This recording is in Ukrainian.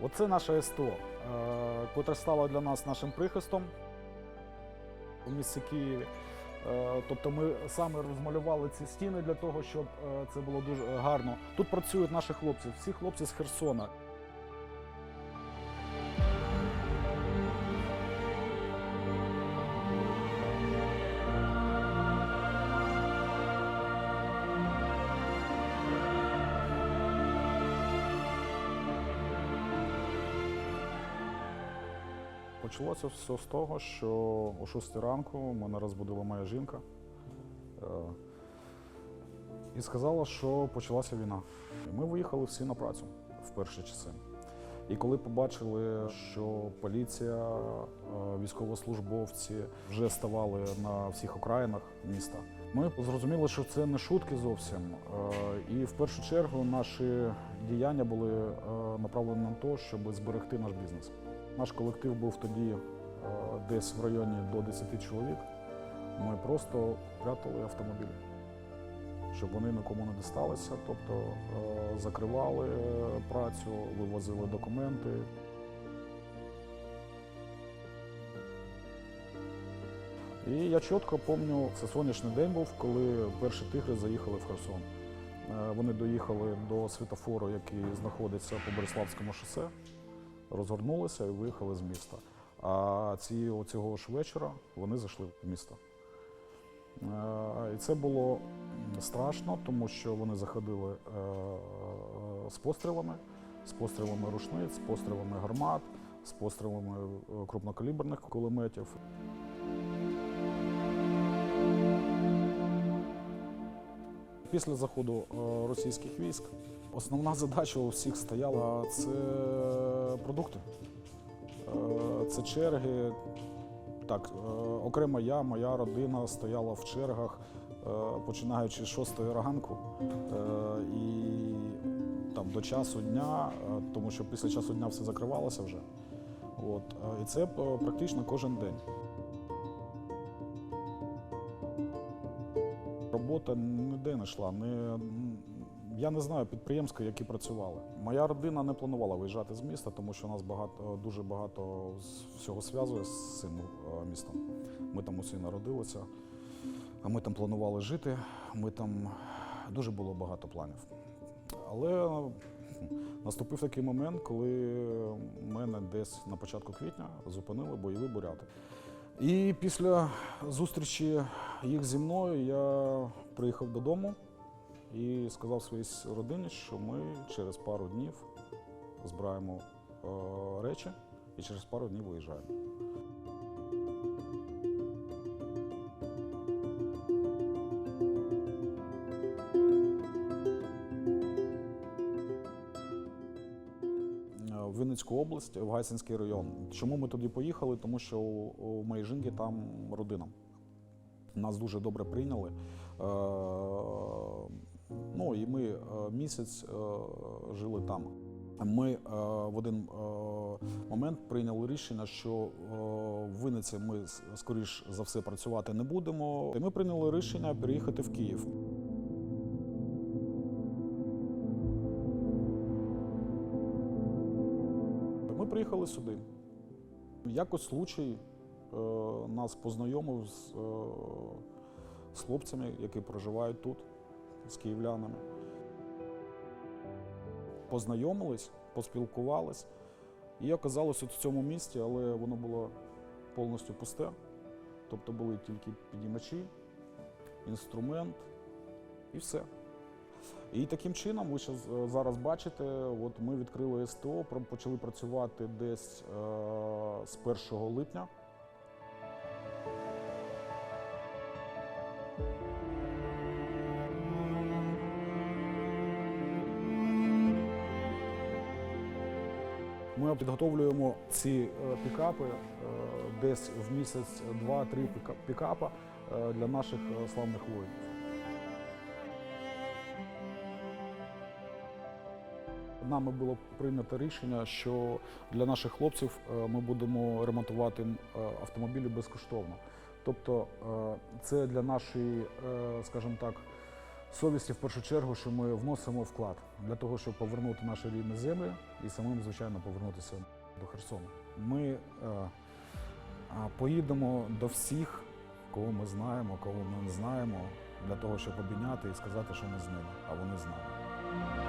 Оце наше СТО, котре стало для нас нашим прихистом у місті Києві. Е, Тобто ми саме розмалювали ці стіни для того, щоб е, це було дуже гарно. Тут працюють наші хлопці, всі хлопці з Херсона. Почалося все з того, що о 6 ранку мене розбудила моя жінка е, і сказала, що почалася війна. Ми виїхали всі на працю в перші часи. І коли побачили, що поліція, е, військовослужбовці вже ставали на всіх окраїнах міста, ми зрозуміли, що це не шутки зовсім. Е, І в першу чергу наші діяння були направлені на те, щоб зберегти наш бізнес. Наш колектив був тоді е, десь в районі до 10 чоловік. Ми просто прятали автомобілі, щоб вони нікому не дісталися. Тобто е, закривали е, працю, вивозили документи. І я чітко пам'ятаю, це сонячний день був, коли перші тигри заїхали в Херсон. Вони доїхали до світофору, який знаходиться по Бориславському шосе розгорнулися і виїхали з міста. А ці цього ж вечора вони зайшли в місто. Е, І це було страшно, тому що вони заходили е, з пострілами, з пострілами рушниць, з пострілами гармат, з пострілами е, крупнокаліберних кулеметів. Після заходу російських військ основна задача у всіх стояла це продукти, Е, це черги. Так, е, окремо я, моя родина стояла в чергах, е, починаючи з 6 ранку і там до часу дня, тому що після часу дня все закривалося вже. От, і це практично кожен день. Робота ніде не йшла. Не, я не знаю підприємств, які працювали. Моя родина не планувала виїжджати з міста, тому що нас багато, дуже багато всього зв'язує з цим е, містом. Ми там усі народилися, а ми там планували жити. Ми там дуже було багато планів. Але наступив такий момент, коли мене десь на початку квітня зупинили бойові буряти. І після зустрічі їх зі мною я приїхав додому і сказав своїй родині, що ми через пару днів збираємо е, речі і через пару днів виїжджаємо. Е, в Вінницьку область, в Гайсинський район. Чому ми туди поїхали? Тому що у, моєї жінки там родина. Нас дуже добре прийняли. Ну і ми е, місяць е, жили там. Ми е, в один момент прийняли рішення, що в Вінниці ми скоріш за все працювати не будемо. І ми прийняли рішення переїхати в Київ. Ми приїхали сюди. Якось случай нас познайомив з, з хлопцями, які проживають тут, з київлянами. Познайомились, поспілкувались. І оказалось от в цьому місті, але воно було повністю пусте. Тобто були тільки підіймачі, інструмент і все. І таким чином, ви ще зараз бачите, от ми відкрили СТО, почали працювати десь е, з 1 липня. Ми підготовлюємо ці е, пікапи е, десь в місяць два-три піка- пікапа е, для наших славних воїнів. Нами було прийнято рішення, що для наших хлопців ми будемо ремонтувати автомобілі безкоштовно. Тобто це для нашої, скажімо так, совісті в першу чергу, що ми вносимо вклад для того, щоб повернути наші рідні землі і самим, звичайно, повернутися до Херсону. Ми е, а, поїдемо до всіх, кого ми знаємо, кого ми не знаємо, для того, щоб обійняти і сказати, що ми з ними, а вони з нами.